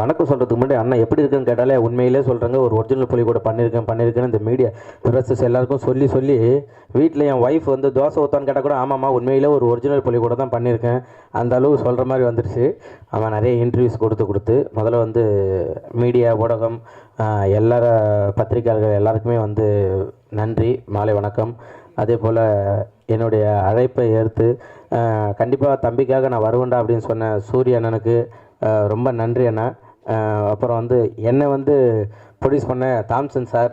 வணக்கம் சொல்கிறதுக்கு முன்னாடி அண்ணன் எப்படி இருக்குன்னு கேட்டாலே உண்மையிலே சொல்கிறாங்க ஒரு ஒரிஜினல் புலி கூட பண்ணியிருக்கேன் பண்ணியிருக்கேன்னு இந்த மீடியா பிரசஸ் எல்லாருக்கும் சொல்லி சொல்லி வீட்டில் என் ஒய்ஃப் வந்து தோசை ஊற்றான்னு கேட்டால் கூட ஆமாம்மா உண்மையிலே ஒரு ஒரிஜினல் புலி கூட தான் பண்ணியிருக்கேன் அந்த அளவு சொல்கிற மாதிரி வந்துருச்சு. அவன் நிறைய இன்டர்வியூஸ் கொடுத்து கொடுத்து முதல்ல வந்து மீடியா ஊடகம் எல்லார பத்திரிகையாளர்கள் எல்லாருக்குமே வந்து நன்றி மாலை வணக்கம். அதே போல் என்னுடைய அழைப்பை ஏற்று கண்டிப்பாக தம்பிக்காக நான் வருவேன்டா அப்படின்னு சொன்ன சூரிய அண்ணனுக்கு ரொம்ப நன்றி அண்ணா. அப்புறம் வந்து என்னை வந்து ப்ரொடியூஸ் பண்ண தாம்சன் சார்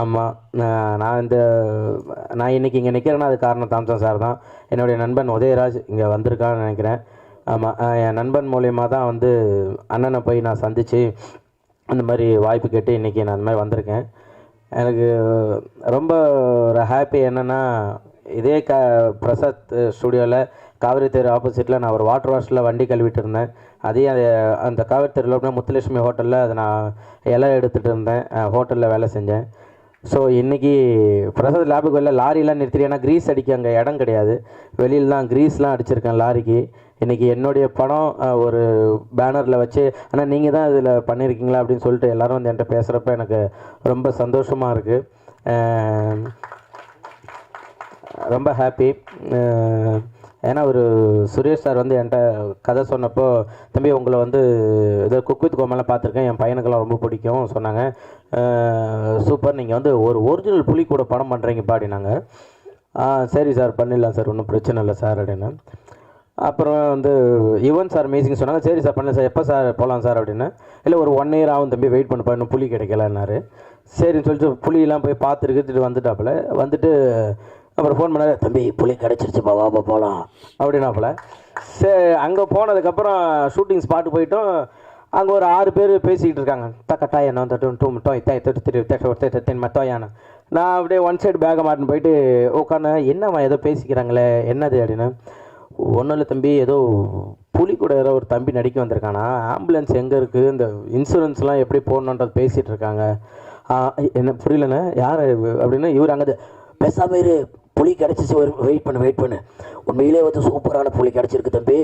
ஆமாம் நான் இந்த நான் இன்றைக்கி இங்கே நிற்கிறேன்னா அது காரணம் தாம்சன் சார் தான். என்னுடைய நண்பன் உதயராஜ் இங்கே வந்திருக்கான்னு நினைக்கிறேன். ஆமாம் என் நண்பன் மூலயமா தான் வந்து அண்ணனை போய் நான் சந்தித்து அந்த மாதிரி வாய்ப்பு கேட்டு இன்றைக்கி நான் அந்த மாதிரி வந்திருக்கேன். எனக்கு ரொம்ப ஒரு ஹாப்பி என்னென்னா இதே க பிரசாத் ஸ்டுடியோவில் காவிரி தெரு ஆப்போசிட்டில் நான் ஒரு வாட்டர் வாஷில் வண்டி கழுவிட்டு இருந்தேன். அதே அது அந்த காவிரி தெருவில் அப்படின்னா முத்துலட்சுமி ஹோட்டலில் அதை நான் இலை எடுத்துகிட்டு இருந்தேன். ஹோட்டலில் வேலை செஞ்சேன். ஸோ இன்றைக்கி பிரசாத் லேபுக்கு வெளில லாரிலாம் நிறுத்திட்டு ஏன்னா க்ரீஸ் அடிக்க அங்கே இடம் கிடையாது. வெளியில் தான் க்ரீஸ்லாம் அடிச்சிருக்கேன் லாரிக்கு இன்றைக்கி என்னுடைய படம் ஒரு பேனரில் வச்சு ஆனால் நீங்கள் தான் இதில் பண்ணியிருக்கீங்களா அப்படின்னு சொல்லிட்டு எல்லாரும் வந்து என்கிட்ட பேசுகிறப்ப எனக்கு ரொம்ப சந்தோஷமாக இருக்குது ரொம்ப ஹாப்பி ஏன்னா ஒரு சுரேஷ் சார் வந்து என்கிட்ட கதை சொன்னப்போ தம்பி உங்களை வந்து ஏதோ குக் வித் கோமெல்லாம் பார்த்துருக்கேன். என் பையனுக்கெல்லாம் ரொம்ப பிடிக்கும் சொன்னாங்க. சூப்பர். நீங்கள் வந்து ஒரு ஒரிஜினல் புலி கூட படம் பண்ணுறீங்க பாடினாங்க ஆ சரி சார். பண்ணிடலாம் சார். ஒன்றும் பிரச்சனை இல்லை சார் அப்படின்னு. அப்புறம் வந்து யுவன் சார் மீசிங் சொன்னாங்க. சரி சார் பண்ணல சார். எப்போ சார் போகலாம் சார் அப்படின்னு. இல்லை ஒரு ஒன் இயர் ஆகும் தம்பி. வெயிட் பண்ணப்பா. இன்னும் புலி கிடைக்கலன்னாரு. சரின்னு சொல்லிட்டு புலியெல்லாம் போய் பார்த்துருக்கிட்டு வந்துட்டாப்புல. வந்துட்டு அப்புறம் ஃபோன் பண்ணார் தம்பி புலி கிடச்சிருச்சுப்பா வாப்பா போகலாம் அப்படின்னாப்புல சரி அங்கே போனதுக்கப்புறம் ஷூட்டிங் ஸ்பாட்டு போயிட்டோம். அங்கே ஒரு ஆறு பேர் பேசிக்கிட்டு இருக்காங்க. தக்கட்டா என்ன தட்டு டூ டோய் தே தட்டு திரு தட்டு ஒரு தேட்ட தென் மத்தோயான நான் அப்படியே ஒன் சைடு பேக்கை மாட்டின்னு போயிட்டு உட்காந்து என்னம்மா ஏதோ பேசிக்கிறாங்களே என்னது? அப்படின்னு. ஒன்றும் இல்லை தம்பி ஏதோ புலி கூட ஏதோ ஒரு தம்பி நடிக்க வந்திருக்கானா? ஆம்புலன்ஸ் எங்கே இருக்குது இந்த இன்சூரன்ஸ்லாம் எப்படி போடணுன்றது பேசிகிட்டு இருக்காங்க. என்ன புரியலண்ணே யார்? அப்படின்னா இவர் அங்கே பேசாம இரு புளி கிடச்சிச்சு ஒரு வெயிட் பண்ணு வெயிட் பண்ணு. உண்மையிலே வந்து சூப்பரான புளி கிடச்சிருக்கு தம்பி.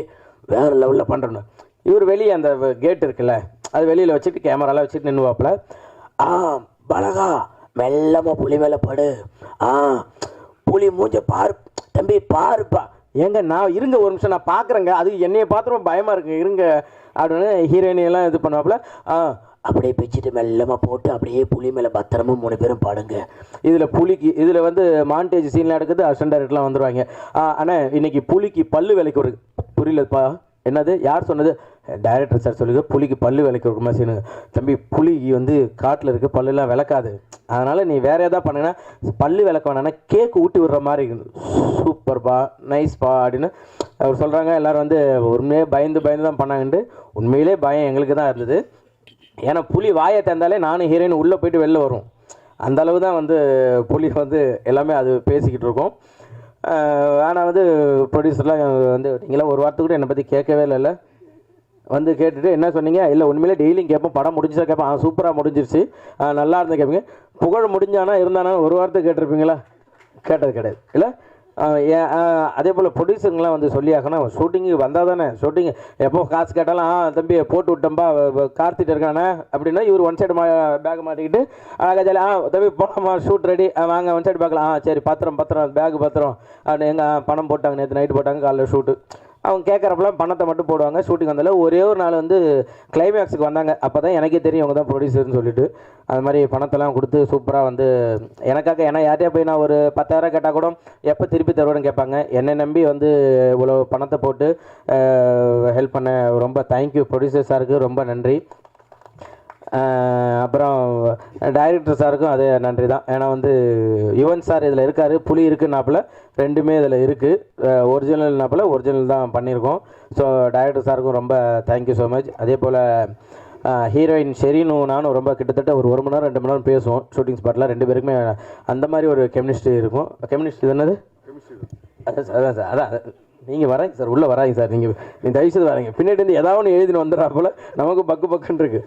வேறு லெவலில் பண்ணுறேன்னு இவர் வெளியே அந்த கேட் இருக்குல்ல அது வெளியில் வச்சுட்டு கேமராலாம் வச்சுட்டு நின்றுவாப்புல ஆ பலகா மெல்லமாக புளி மேலே படு. ஆ புலி மூஞ்ச பார். தம்பி பாருப்பா. ஏங்க நான் இருங்க ஒரு நிமிஷம் நான் பார்க்குறேங்க அது என்னையை பார்த்துருவோம் பயமாக இருக்குங்க இருங்க அப்படின்னு ஹீரோயினியெல்லாம் இது பண்ணுவாப்புல. ஆ அப்படியே பிச்சுட்டு மெல்லமாக போட்டு அப்படியே புளி மேலே பத்திரமும் மூணு பேரும் பாடுங்க. இதில் புளிக்கு இதில் வந்து மாண்டேஜ் சீன்லாம் எடுக்குது அசிஸ்டன்ட் வந்துடுவாங்க வந்துருவாங்க. ஆ அண்ணா இன்னைக்கு புளிக்கு பல்லு விலைக்கு ஒரு புரியலப்பா. என்னது? யார் சொன்னது? டைரக்டர் சார் சொல்லுங்க புளிக்கு பல்லு விலைக்கு ஒரு மாதிரி சீனு தம்பி புலிக்கு வந்து காட்டில் இருக்க பல்லுலாம் விளக்காது. அதனால் நீ வேறு எதாவது பண்ணுங்கன்னா பல்லு விளக்க வேணாம்னா கேக் ஊட்டி விடுற மாதிரி இருக்குது சூப்பர்ப்பா நைஸ்ப்பா அப்படின்னு அவர் சொல்கிறாங்க எல்லோரும் வந்து உண்மையே பயந்து பயந்து தான் பண்ணாங்கன்ட்டு உண்மையிலே பயம் எங்களுக்கு தான் இருந்தது. ஏன்னா புலி வாயை தந்தாலே நானும் ஹீரோயின் உள்ளே போயிட்டு வெளில வரும் அந்த அளவு தான் வந்து புலி வந்து எல்லாமே அது பேசிக்கிட்டு இருக்கோம். ஆனால் வந்து ப்ரொடியூசர்லாம் வந்து நீங்களாம் ஒரு வாரத்துக்கு கூட என்னை பற்றி கேட்கவே இல்லைல்ல வந்து கேட்டுட்டு என்ன சொன்னீங்க? இல்லை உண்மையிலே டெய்லியும் கேட்போம். படம் முடிஞ்சா கேட்பேன் ஆ சூப்பராக முடிஞ்சிருச்சு. நல்லா இருந்து கேட்பீங்க. புகழ் முடிஞ்சானா இருந்தானா ஒரு வாரத்துக்கு கேட்டிருப்பீங்களா? கேட்டது கிடையாது. இல்லை? அதே போல் ப்ரொடியூசருங்களாம் வந்து சொல்லியாகணும். ஷூட்டிங்கு வந்தால் தானே ஷூட்டிங் எப்போ காசு கேட்டாலும் ஆ தம்பி போட்டு விட்டோம்பா கார்த்திட்டு இருக்கானே அப்படின்னா இவர் ஒன் சைடு மா பேக் மாட்டிக்கிட்டு அழகாக ஜாலி ஆ தம்பி போனோம்மா ஷூட் ரெடி வாங்க ஒன் சைடு பார்க்கலாம். ஆ சரி பத்திரம் பத்திரம் பேக் பத்திரம். அப்படின்னு எங்கள் பணம் போட்டாங்க நேற்று நைட்டு போட்டாங்க காலைல ஷூட்டு அவங்க கேட்குறப்பெல்லாம் பணத்தை மட்டும் போடுவாங்க. ஷூட்டிங் வந்தால ஒரே ஒரு நாள் வந்து கிளைமேக்ஸுக்கு வந்தாங்க. அப்போ தான் எனக்கே தெரியும் அவங்க தான் ப்ரொடியூசர்னு சொல்லிட்டு. அது மாதிரி பணத்தெல்லாம் கொடுத்து சூப்பராக வந்து எனக்காக ஏன்னா யார்ட்டையா போய் நான் ஒரு பத்தாயிரம் கேட்டால் கூட எப்போ திருப்பி தருவேன்னு கேட்பாங்க. என்னை நம்பி வந்து இவ்வளோ பணத்தை போட்டு ஹெல்ப் பண்ண ரொம்ப தேங்க்யூ ப்ரொடியூசர் சாருக்கு ரொம்ப நன்றி. அப்புறம் டைரக்டர் சாருக்கும் அதே நன்றி தான் ஏன்னா வந்து யுவன் சார் இதில் இருக்கார். புலி இருக்குன்னாப்புல ரெண்டுமே இதில் இருக்குது ஒரிஜினல்னாப்புல ஒரிஜினல் தான் பண்ணியிருக்கோம் ஸோ டைரக்டர் சாருக்கும் ரொம்ப தேங்க்யூ ஸோ மச் அதே போல் ஹீரோயின் ஷெரீனும் நானும் ரொம்ப கிட்டத்தட்ட ஒரு ஒரு மணி நேரம் ரெண்டு மணி நேரம் பேசுவோம். ஷூட்டிங் ஸ்பாட்டில் ரெண்டு பேருக்குமே அந்த மாதிரி ஒரு கெமினிஸ்ட்ரி இருக்கும். கெமினிஸ்ட்ரி என்னது? அதான் சார் அதான் சார் அதான். நீங்கள் வராங்க சார் உள்ளே வராங்க சார். நீங்கள் தயவு தயவுசெய்து வராங்க. பின்னாடி வந்து ஏதாவது ஒன்று எழுதின்னு வந்துடுறா போல. நமக்கு பக்கு பக்குன்னு இருக்குது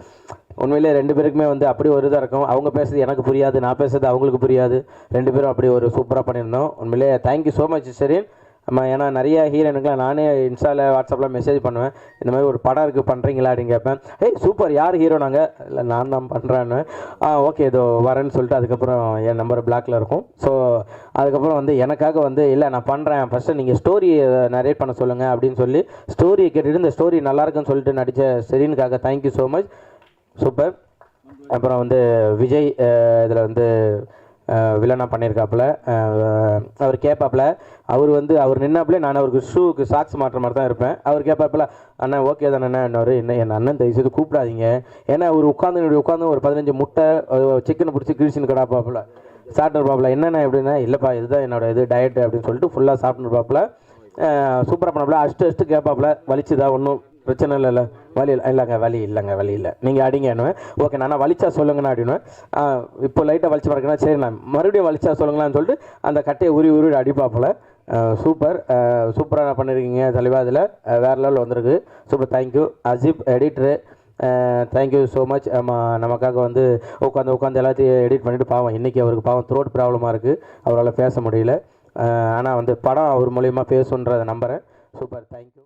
உண்மையிலே ரெண்டு பேருக்குமே வந்து அப்படி ஒரு இதாக இருக்கும். அவங்க பேசுறது எனக்கு புரியாது நான் பேசுறது அவங்களுக்கு புரியாது. ரெண்டு பேரும் அப்படி ஒரு சூப்பராக பண்ணியிருந்தோம். உண்மையிலே தேங்க்யூ ஸோ மச் சரின் நம்ம ஏன்னா நிறைய ஹீரோயினுக்குலாம் நானே இன்ஸ்டாவில் வாட்ஸ்அப்பில் மெசேஜ் பண்ணுவேன். இந்த மாதிரி ஒரு படம் இருக்குது பண்ணுறீங்களா அப்படின்னு கேட்பேன். ஏய் சூப்பர் யார் ஹீரோ நாங்கள் இல்லை நான் தான் பண்ணுறேன்னு ஆ ஓகே இதோ வரேன்னு சொல்லிட்டு அதுக்கப்புறம் என் நம்பர் பிளாக்ல இருக்கும். ஸோ அதுக்கப்புறம் வந்து எனக்காக வந்து இல்லை நான் பண்ணுறேன் ஃபஸ்ட்டு நீங்கள் ஸ்டோரி நரேட் பண்ண சொல்லுங்கள் அப்படின்னு சொல்லி ஸ்டோரியை கேட்டுட்டு இந்த ஸ்டோரி நல்லாயிருக்குன்னு சொல்லிட்டு நடித்த செரீனுக்காக thank you so much super அப்புறம் வந்து விஜய் இதில் வந்து வில்லனாக பண்ணியிருக்காப்புல அவர் கேட்பாப்புல அவர் வந்து அவர் நின்னாப்புல நான் அவருக்கு ஷூக்கு சாக்ஸ் மாட்டுற மாதிரி தான் இருப்பேன். அவர் கேட்பாப்புல அண்ணன் ஓகே தானே என்னவர். என்ன என் அண்ணன் தயவு செய்து கூப்பிடாதீங்க. ஏன்னா அவர் உட்காந்து உட்காந்து ஒரு பதினஞ்சு முட்டை சிக்கனை பிடிச்சி கிழிச்சின்னு கிடாப்பாப்புல சாப்பிட்டு இருப்பாப்புல. என்னென்ன எப்படின்னா இல்லைப்பா இதுதான் என்னோட இது டயட் அப்படின்னு சொல்லிட்டு ஃபுல்லாக சாப்பிட்டு சூப்பராக பண்ணாப்புல. அஷ்டு அஷ்டு கேட்பாப்புல வலிச்சுதா? ஒன்றும் பிரச்சனை இல்லைல்ல வலி இல்லை இல்லைங்க வலி இல்லைங்க வலி இல்லை. நீங்கள் அடிங்கன்னு ஓகே நான் வலிச்சா சொல்லுங்கண்ணா அப்படின்னு இப்போ லைட்டாக வலிச்சு பார்க்கணும் சரி நான் மறுபடியும் வலிச்சா சொல்லுங்களான்னு சொல்லிட்டு அந்த கட்டையை உரி உருவி அடிப்பாப்பில் சூப்பர் சூப்பராக பண்ணியிருக்கீங்க தெளிவாக அதில். வேறு லெவலில் வந்திருக்கு. Super thank you அஜிப் editor thank you so much நமக்காக வந்து உட்காந்து உட்காந்து எல்லாத்தையும் எடிட் பண்ணிவிட்டு பாவம். இன்றைக்கி அவருக்கு பாவம் த்ரோட் ப்ராப்ளமாக இருக்குது அவரால் பேச முடியல. ஆனால் வந்து படம் அவர் மூலியமாக பேசுன்றதை நம்புகிறேன் சூப்பர் தேங்க்யூ